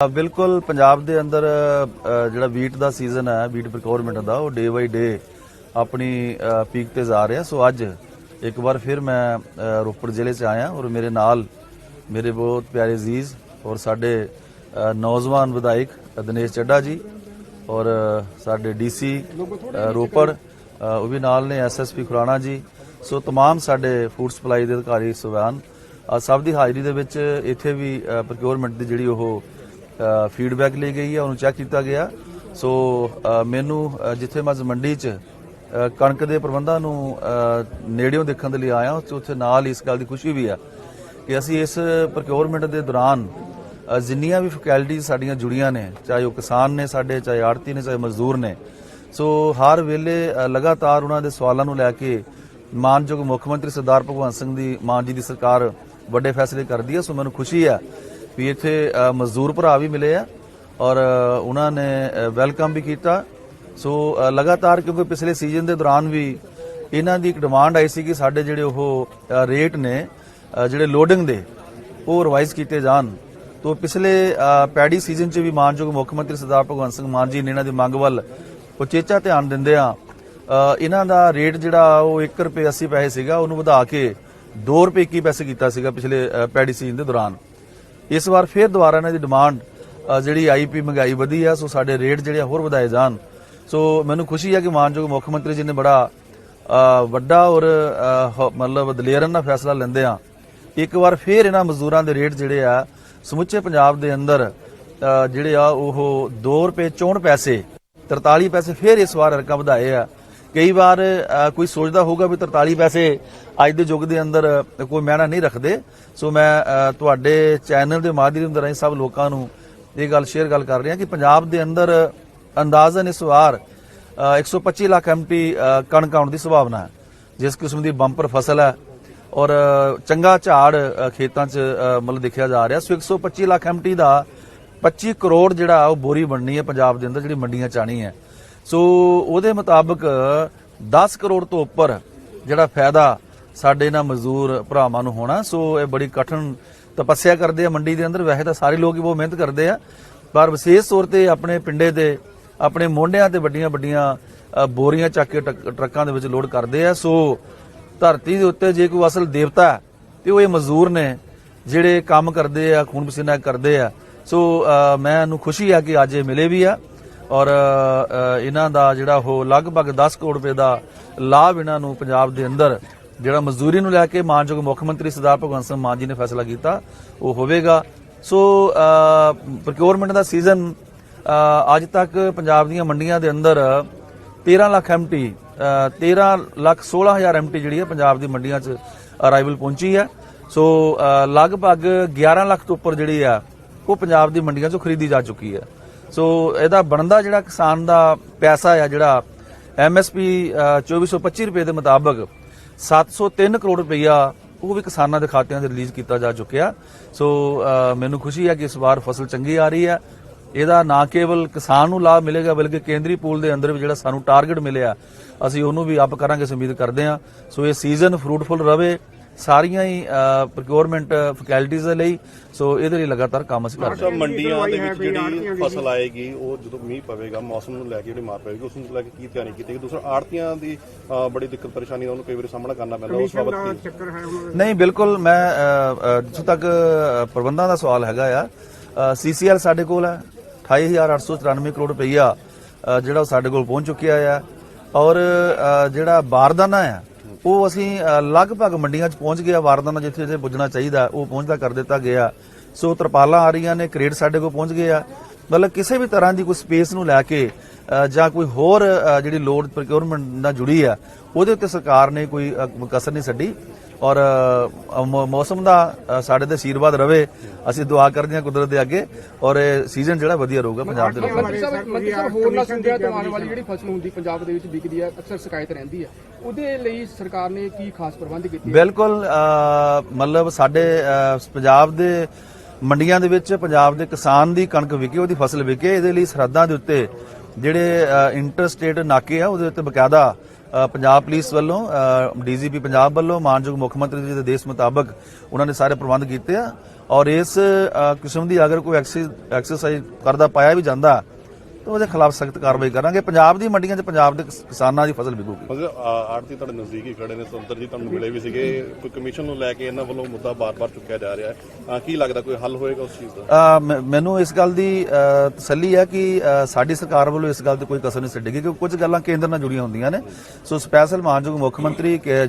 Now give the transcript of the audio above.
ਅ, ਬਿਲਕੁਲ ਪੰਜਾਬ ਦੇ ਅੰਦਰ ਅ, ਜਿਹੜਾ ਵੀਟ ਦਾ ਸੀਜ਼ਨ ਹੈ ਵੀਟ ਪ੍ਰੋਕਿਉਰਮੈਂਟ ਦਾ ਉਹ ਡੇ ਬਾਈ ਡੇ ਆਪਣੀ ਪੀਕ ਤੇ ਜਾ ਰਿਹਾ ਸੋ ਅੱਜ ਇੱਕ ਵਾਰ ਫਿਰ ਮੈਂ ਅ, ਰੋਪੜ ਜ਼ਿਲ੍ਹੇ 'ਚ ਆਇਆ ਔਰ ਮੇਰੇ ਨਾਲ ਮੇਰੇ ਬਹੁਤ ਪਿਆਰੇ ਅਜ਼ੀਜ਼ ਔਰ ਸਾਡੇ ਅ, ਨੌਜਵਾਨ ਵਿਧਾਇਕ ਦਿਨੇਸ਼ ਚੱਡਾ ਜੀ ਔਰ ਅ, ਸਾਡੇ ਡੀਸੀ ਰੋਪੜ ਅ, ਉਹ ਵੀ ਨਾਲ ਨੇ ਐਸਐਸਪੀ ਖੁਰਾਣਾ ਜੀ ਸੋ तमाम ਸਾਡੇ ਫੂਡ ਸਪਲਾਈ ਦੇ ਅਧਿਕਾਰੀ ਸਵਾਨ ਆ ਸਭ ਦੀ ਹਾਜ਼ਰੀ ਦੇ ਵਿੱਚ ਇੱਥੇ ਵੀ ਪ੍ਰੋਕਿਉਰਮੈਂਟ ਦੀ ਜਿਹੜੀ ਉਹ ਫੀਡਬੈਕ ਲਈ ਗਈ ਹੈ, ਉਹਨੂੰ ਚੈੱਕ ਕੀਤਾ ਗਿਆ। ਸੋ ਮੈਨੂੰ ਜਿੱਥੇ ਮੈਂ ਅੱਜ ਮੰਡੀ 'ਚ ਕਣਕ ਦੇ ਪ੍ਰਬੰਧਾਂ ਨੂੰ ਨੇੜਿਓਂ ਦੇਖਣ ਦੇ ਲਈ ਆਇਆ ਉੱਥੇ ਨਾਲ ਹੀ ਇਸ ਗੱਲ ਦੀ ਖੁਸ਼ੀ ਵੀ ਆ ਕਿ ਅਸੀਂ ਇਸ ਪ੍ਰੋਕਿਉਰਮੈਂਟ ਦੇ ਦੌਰਾਨ ਜਿੰਨੀਆਂ ਵੀ ਫੈਕਲਟੀਜ਼ ਸਾਡੀਆਂ ਜੁੜੀਆਂ ਨੇ, ਚਾਹੇ ਉਹ ਕਿਸਾਨ ਨੇ ਸਾਡੇ, ਚਾਹੇ ਆੜਤੀ ਨੇ, ਚਾਹੇ ਮਜ਼ਦੂਰ ਨੇ, ਸੋ ਹਰ ਵੇਲੇ ਲਗਾਤਾਰ ਉਹਨਾਂ ਦੇ ਸਵਾਲਾਂ ਨੂੰ ਲੈ ਕੇ ਮਾਨਯੋਗ ਮੁੱਖ ਮੰਤਰੀ ਸਰਦਾਰ ਭਗਵੰਤ ਸਿੰਘ ਦੀ, ਮਾਨ ਜੀ ਦੀ ਸਰਕਾਰ ਵੱਡੇ ਫੈਸਲੇ ਕਰਦੀ ਹੈ, ਸੋ ਮੈਨੂੰ ਖੁਸ਼ੀ ਹੈ ਵੀ ਇੱਥੇ ਮਜ਼ਦੂਰ ਭਰਾ ਵੀ ਮਿਲੇ ਆ ਔਰ ਉਹਨਾਂ ਨੇ ਵੈਲਕਮ ਵੀ ਕੀਤਾ। ਸੋ ਲਗਾਤਾਰ ਕਿਉਂਕਿ ਪਿਛਲੇ ਸੀਜ਼ਨ ਦੇ ਦੌਰਾਨ ਵੀ ਇਹਨਾਂ ਦੀ ਇੱਕ ਡਿਮਾਂਡ ਆਈ ਸੀ ਕਿ ਸਾਡੇ ਜਿਹੜੇ ਉਹ ਰੇਟ ਨੇ ਜਿਹੜੇ ਲੋਡਿੰਗ ਦੇ, ਉਹ ਰਿਵਾਈਜ਼ ਕੀਤੇ ਜਾਣ। ਤੋਂ ਪਿਛਲੇ ਪੈੜੀ ਸੀਜ਼ਨ 'ਚ ਵੀ ਮਾਨਯੋਗ ਮੁੱਖ ਮੰਤਰੀ ਸਰਦਾਰ ਭਗਵੰਤ ਸਿੰਘ ਮਾਨ ਜੀ ਨੇ ਇਹਨਾਂ ਦੀ ਮੰਗ ਵੱਲ ਉਚੇਚਾ ਧਿਆਨ ਦਿੰਦੇ ਆ। ਇਹਨਾਂ ਦਾ ਰੇਟ ਜਿਹੜਾ ਉਹ 1 ਰੁਪਏ 80 ਪੈਸੇ ਸੀਗਾ, ਉਹਨੂੰ ਵਧਾ ਕੇ 2 ਰੁਪਏ 21 ਪੈਸੇ ਕੀਤਾ ਸੀਗਾ ਪਿਛਲੇ ਪੈੜੀ ਸੀਜ਼ਨ ਦੇ ਦੌਰਾਨ। ਇਸ ਵਾਰ ਫਿਰ ਦੁਬਾਰਾ ਇਹਨਾਂ ਦੀ ਡਿਮਾਂਡ ਅ, ਜਿਹੜੀ ਆਈਪੀ ਮਹਿੰਗਾਈ ਵਧੀ ਆ ਸੋ ਸਾਡੇ ਰੇਟ ਜਿਹੜੇ ਆ ਹੋਰ ਵਧਾਏ ਜਾਣ। ਸੋ ਮੈਨੂੰ ਖੁਸ਼ੀ ਹੈ ਕਿ ਮਾਨਯੋਗ ਮੁੱਖ ਮੰਤਰੀ ਜੀ ਨੇ ਬੜਾ ਵੱਡਾ ਔਰ ਮਤਲਬ ਦਲੇਰਨ ਨਾਲ ਫੈਸਲਾ ਲੈਂਦੇ ਆ। ਇੱਕ ਵਾਰ ਫਿਰ ਇਹਨਾਂ ਮਜ਼ਦੂਰਾਂ ਦੇ ਰੇਟ ਜਿਹੜੇ ਆ ਸਮੁੱਚੇ ਪੰਜਾਬ ਦੇ ਅੰਦਰ ਜਿਹੜੇ ਆ ਉਹ 2 ਰੁਪਏ 64 ਪੈਸੇ 43 ਪੈਸੇ ਫਿਰ ਇਸ ਵਾਰ ਰਕਮ ਵਧਾਏ ਆ। ਕਈ ਵਾਰ ਕੋਈ ਸੋਚਦਾ ਹੋਊਗਾ ਵੀ 43 ਪੈਸੇ ਅੱਜ ਦੇ ਯੁੱਗ ਦੇ ਅੰਦਰ ਕੋਈ ਮਾਇਨਾ ਨਹੀਂ ਰੱਖਦੇ। ਸੋ ਮੈਂ ਤੁਹਾਡੇ ਚੈਨਲ ਦੇ ਮਾਧਿਅਮ ਦੇ ਰਾਹੀਂ ਸਭ ਲੋਕਾਂ ਨੂੰ ਇਹ ਗੱਲ ਸ਼ੇਅਰ ਗੱਲ ਕਰ ਰਿਹਾ ਕਿ ਪੰਜਾਬ ਦੇ ਅੰਦਰ ਅੰਦਾਜ਼ਨ ਇਸ ਵਾਰ ਅ, 125 ਲੱਖ ਐਮਟੀ ਕਣਕ ਆਉਣ ਦੀ ਸੰਭਾਵਨਾ ਹੈ। ਜਿਸ ਕਿਸਮ ਦੀ ਬੰਪਰ ਫਸਲ ਹੈ ਔਰ ਚੰਗਾ ਝਾੜ ਖੇਤਾਂ 'ਚ ਮਤਲਬ ਦੇਖਿਆ ਜਾ ਰਿਹਾ। ਸੋ 125 ਲੱਖ ਐਮਟੀ ਦਾ 25 ਕਰੋੜ ਜਿਹੜਾ ਉਹ ਬੋਰੀ ਬਣਨੀ ਹੈ ਪੰਜਾਬ ਦੇ ਅੰਦਰ ਜਿਹੜੀ ਮੰਡੀਆਂ 'ਚ ਆਣੀ ਹੈ। ਸੋ ਉਹਦੇ ਮੁਤਾਬਕ 10 ਕਰੋੜ ਤੋਂ ਉੱਪਰ ਜਿਹੜਾ ਫਾਇਦਾ ਸਾਡੇ ਇਹਨਾਂ ਮਜ਼ਦੂਰ ਭਰਾਵਾਂ ਨੂੰ ਹੋਣਾ ਸੋ ਇਹ ਬੜੀ ਕਠਿਨ ਤਪੱਸਿਆ ਕਰਦੇ ਆ ਮੰਡੀ ਦੇ ਅੰਦਰ। ਵੈਸੇ ਤਾਂ ਸਾਰੇ ਲੋਕ ਹੀ ਬਹੁਤ ਮਿਹਨਤ ਕਰਦੇ ਆ ਪਰ ਵਿਸ਼ੇਸ਼ ਤੌਰ ਤੇ ਆਪਣੇ ਪਿੰਡੇ ਤੇ ਆਪਣੇ ਮੋਢਿਆਂ ਤੇ ਵੱਡੀਆਂ ਵੱਡੀਆਂ ਬੋਰੀਆਂ ਚੱਕ ਕੇ ਟਰੱਕ- ਟਰੱਕਾਂ ਦੇ ਵਿੱਚ ਲੋਡ ਕਰਦੇ ਆ। ਸੋ ਧਰਤੀ ਦੇ ਉੱਤੇ ਜੇ ਕੋਈ ਅਸਲ ਦੇਵਤਾ ਹੈ, ਤੇ ਉਹ ਇਹ ਮਜ਼ਦੂਰ ਨੇ ਜਿਹੜੇ ਕੰਮ ਕਰਦੇ ਆ ਖੂਨ ਪਸੀਨਾ ਕਰਦੇ ਆ। ਸੋ ਅ, ਮੈਨੂੰ ਖੁਸ਼ੀ ਆ ਕਿ ਅੱਜ ਇਹ ਮਿਲੇ ਵੀ ਆ। ਔਰ ਇਹਨਾਂ ਦਾ ਜਿਹੜਾ ਉਹ ਲਗਭਗ 10 ਕਰੋੜ ਰੁਪਏ ਦਾ ਲਾਭ ਇਹਨਾਂ ਨੂੰ ਪੰਜਾਬ ਦੇ ਅੰਦਰ ਜਿਹੜਾ ਮਜ਼ਦੂਰੀ ਨੂੰ ਲੈ ਕੇ ਮਾਨਯੋਗ ਮੁੱਖ ਮੰਤਰੀ ਸਰਦਾਰ ਭਗਵੰਤ ਸਿੰਘ ਮਾਨ ਜੀ ਨੇ ਫੈਸਲਾ ਕੀਤਾ, ਉਹ ਹੋਵੇਗਾ। ਸੋ ਪ੍ਰੋਕਿਉਰਮੈਂਟ ਦਾ ਸੀਜ਼ਨ ਅੱਜ ਤੱਕ ਪੰਜਾਬ ਦੀਆਂ ਮੰਡੀਆਂ ਦੇ ਅੰਦਰ 13 ਲੱਖ ਐਮਟੀ 13 ਲੱਖ 16 ਹਜ਼ਾਰ ਐਮਟੀ ਜਿਹੜੀ ਹੈ ਪੰਜਾਬ ਦੀ ਮੰਡੀਆਂ 'ਚ ਅਰਾਈਵਲ ਪਹੁੰਚੀ ਹੈ। ਸੋ ਲਗਭਗ 11 ਲੱਖ ਤੋਂ ਉੱਪਰ ਜਿਹੜੀ ਆ, ਉਹ ਪੰਜਾਬ ਦੀ ਮੰਡੀਆਂ 'ਚੋਂ ਖਰੀਦੀ ਜਾ ਚੁੱਕੀ ਹੈ। ਸੋ ਇਹਦਾ ਬਣਦਾ ਜਿਹੜਾ ਕਿਸਾਨ ਦਾ ਪੈਸਾ ਆ ਜਿਹੜਾ ਐਮਐਸਪੀ 2425 ਰੁਪਏ ਦੇ ਮੁਤਾਬਕ 703 ਕਰੋੜ ਰੁਪਈਆ ਉਹ ਵੀ ਕਿਸਾਨਾਂ ਦੇ ਖਾਤਿਆਂ 'ਚ ਰਿਲੀਜ਼ ਕੀਤਾ ਜਾ ਚੁੱਕਿਆ। ਸੋ ਮੈਨੂੰ ਖੁਸ਼ੀ ਹੈ ਕਿ ਇਸ ਵਾਰ ਫਸਲ ਚੰਗੀ ਆ ਰਹੀ ਹੈ। ਇਹਦਾ ਨਾ ਕੇਵਲ ਕਿਸਾਨ ਨੂੰ ਲਾਭ ਮਿਲੇਗਾ, ਬਲਕਿ ਕੇਂਦਰੀ ਪੂਲ ਦੇ ਅੰਦਰ ਵੀ ਜਿਹੜਾ ਸਾਨੂੰ ਟਾਰਗੇਟ ਮਿਲਿਆ, ਅਸੀਂ ਉਹਨੂੰ ਵੀ ਅਪ ਕਰਾਂਗੇ ਉਮੀਦ ਕਰਦੇ ਹਾਂ। ਸੋ ਇਹ ਸੀਜ਼ਨ ਫਰੂਟਫੁਲ ਰਵੇ। ਸਾਰੀਆਂ ਹੀ ਪ੍ਰੋਕਿਉਰਮੈਂਟ ਫੈਕਲਟੀਜ਼ ਦੇ ਲਈ ਸੋ ਇਹਦੇ ਲਈ ਲਗਾਤਾਰ ਕੰਮ ਅਸੀਂ ਕਰ ਰਹੇ ਹਾਂ। ਮੰਡੀਆਂ ਦੇ ਵਿੱਚ ਜਿਹੜੀ ਫਸਲ ਆਏਗੀ ਉਹ ਜਦੋਂ ਮੀਂਹ ਪਵੇਗਾ ਮੌਸਮ ਨੂੰ ਲੈ ਕੇ ਜਿਹੜੀ ਮਾਰ ਪਵੇਗੀ ਉਸ ਨੂੰ ਲੈ ਕੇ ਕੀ ਤਿਆਰੀ ਕੀਤੀ ਗਈ? ਦੂਸਰਾ ਆੜਤੀਆਂ ਦੀ ਬੜੀ ਦਿੱਕਤ ਪਰੇਸ਼ਾਨੀ ਦਾ ਉਹਨੂੰ ਕਈ ਵਾਰੀ ਸਾਹਮਣਾ ਕਰਨਾ ਪੈਂਦਾ ਉਸ ਬਾਬਤ ਨਹੀਂ ਬਿਲਕੁਲ ਮੈਂ ਜਿੱਥੋਂ ਤੱਕ ਪ੍ਰਬੰਧਾਂ ਦਾ ਸਵਾਲ ਹੈਗਾ ਆ ਸੀਸੀਐਲ ਸਾਡੇ ਕੋਲ ਹੈ 28894 ਕਰੋੜ ਰੁਪਈਆ ਜਿਹੜਾ ਸਾਡੇ ਕੋਲ ਪਹੁੰਚ ਚੁੱਕਿਆ ਆ ਔਰ ਜਿਹੜਾ ਬਾਰਦਾਨਾ ਆ ਉਹ ਅਸੀਂ ਲਗਭਗ ਮੰਡੀਆਂ 'ਚ ਪਹੁੰਚ ਗਿਆ ਬਾਰਦਾਨਾ ਜਿੱਥੇ ਜਿੱਥੇ ਪੁੱਜਣਾ ਚਾਹੀਦਾ, ਉਹ ਪਹੁੰਚਦਾ ਕਰ ਦਿੱਤਾ ਗਿਆ। ਸੋ ਤਰਪਾਲਾਂ ਆ ਰਹੀਆਂ ਨੇ ਕ੍ਰੇਡ ਸਾਡੇ ਕੋਲ ਪਹੁੰਚ ਗਏ ਆ। ਮਤਲਬ ਕਿਸੇ ਵੀ ਤਰ੍ਹਾਂ ਦੀ ਕੋਈ ਸਪੇਸ ਨੂੰ ਲੈ ਕੇ ਜਾਂ ਕੋਈ ਹੋਰ ਜਿਹੜੀ ਲੋਡ ਪ੍ਰੋਕਿਉਰਮੈਂਟ ਨਾਲ ਜੁੜੀ ਆ, ਉਹਦੇ ਉੱਤੇ ਸਰਕਾਰ ਨੇ ਕੋਈ ਕਸਰ ਨਹੀਂ ਛੱਡੀ। ਔਰ ਮੌਸਮ ਦਾ ਸਾਡੇ ਤੇ ਆਸ਼ੀਰਵਾਦ ਰਵੇ ਅਸੀਂ ਦੁਆ ਕਰਦੇ ਹਾਂ ਕੁਦਰਤ ਦੇ ਅੱਗੇ ਔਰ ਇਹ ਸੀਜ਼ਨ ਜਿਹੜਾ ਵਧੀਆ ਰਹੂਗਾ ਪੰਜਾਬ ਦੇ ਲੋਕਾਂ ਲਈ। ਮੰਤਰੀ ਸਾਹਿਬ ਮੰਤਰੀ ਸਾਹਿਬ ਹੋਰ ਨਾ ਸੁਣਦਿਆਂ ਤੋਂ ਆਉਣ ਵਾਲੀ ਜਿਹੜੀ ਫਸਲ ਹੁੰਦੀ ਪੰਜਾਬ ਦੇ ਵਿੱਚ ਵਿਕਦੀ ਹੈ ਅਕਸਰ ਸ਼ਿਕਾਇਤ ਰਹਿੰਦੀ ਹੈ ਉਹਦੇ ਲਈ ਸਰਕਾਰ ਨੇ ਕੀ ਖਾਸ ਪ੍ਰਬੰਧ ਕੀਤੇ? ਬਿਲਕੁਲ ਮਤਲਬ ਸਾਡੇ ਪੰਜਾਬ ਦੇ ਮੰਡੀਆਂ ਦੇ ਵਿੱਚ ਪੰਜਾਬ ਦੇ ਕਿਸਾਨ ਦੀ ਕਣਕ ਵਿਕੇ ਉਹਦੀ ਫਸਲ ਵਿਕੇ ਇਹਦੇ ਲਈ ਸਰਹੱਦਾਂ ਦੇ ਉੱਤੇ ਜਿਹੜੇ ਇੰਟਰ ਸਟੇਟ ਨਾਕੇ ਆ, ਉਹਦੇ ਉੱਤੇ ਬਕਾਇਦਾ ਪੰਜਾਬ ਪੁਲਿਸ ਵੱਲੋਂ ਡੀਜੀਪੀ ਪੰਜਾਬ ਵੱਲੋਂ, ਮਾਨਯੋਗ ਮੁੱਖ ਮੰਤਰੀ ਜੀ ਦੇ ਦੇਸ਼ ਮੁਤਾਬਕ ਉਹਨਾਂ ਨੇ ਸਾਰੇ ਪ੍ਰਬੰਧ ਕੀਤੇ ਆ। ਔਰ ਇਸ ਕਿਸਮ ਦੀ ਅਗਰ ਕੋਈ ਐਕਸਰਸਾਈਜ਼ ਕਰਦਾ, ਪਾਇਆ ਵੀ ਜਾਂਦਾ ਤਾਂ ਉਹਦੇ ਖਿਲਾਫ ਸਖਤ ਕਾਰਵਾਈ ਕਰਾਂਗੇ। ਪੰਜਾਬ ਦੀ ਮੰਡੀਆਂ 'ਚ ਪੰਜਾਬ ਦੇ ਕਿਸ- ਕਿਸਾਨਾਂ ਦੀ ਫਸਲ ਵਿਕੂਗੀ। ਮਤਲਬ ਆੜਤੀ ਤੁਹਾਡੇ ਨਜ਼ਦੀਕ ਹੀ ਖੜੇ ਨੇ ਸੁੰਦਰ ਜੀ ਤੁਹਾਨੂੰ ਮਿਲੇ ਵੀ ਸੀਗੇ। ਕੋਈ ਕਮਿਸ਼ਨ ਨੂੰ ਲੈ ਕੇ ਇਹਨਾਂ ਵੱਲੋਂ ਮੁੱਦਾ ਬਾਰ-ਬਾਰ ਚੁੱਕਿਆ ਜਾ ਰਿਹਾ ਹੈ। ਅਹ ਕੀ ਲੱਗਦਾ ਕੋਈ ਹੱਲ ਹੋਏਗਾ ਉਸ ਚੀਜ਼ ਦਾ? ਅ, ਮੈਂ- ਮੈਨੂੰ ਇਸ ਗੱਲ ਦੀ ਅ, ਤਸੱਲੀ ਹੈ ਕਿ ਅ, ਸਾਡੀ ਸਰਕਾਰ ਵੱਲੋਂ ਇਸ ਗੱਲ ਤੇ ਕੋਈ ਕਸਰ ਨਹੀਂ ਛੱਡੇਗੀ ਕਿਉਂਕਿ ਕੁਝ ਗੱਲਾਂ ਕੇਂਦਰ ਨਾਲ ਜੁੜੀਆਂ ਹੁੰਦੀਆਂ ਨੇ। ਸੋ ਸਪੈਸ਼ਲ ਮਾਨਯੋਗ ਮੁੱਖ ਮੰਤਰੀ ਕਿ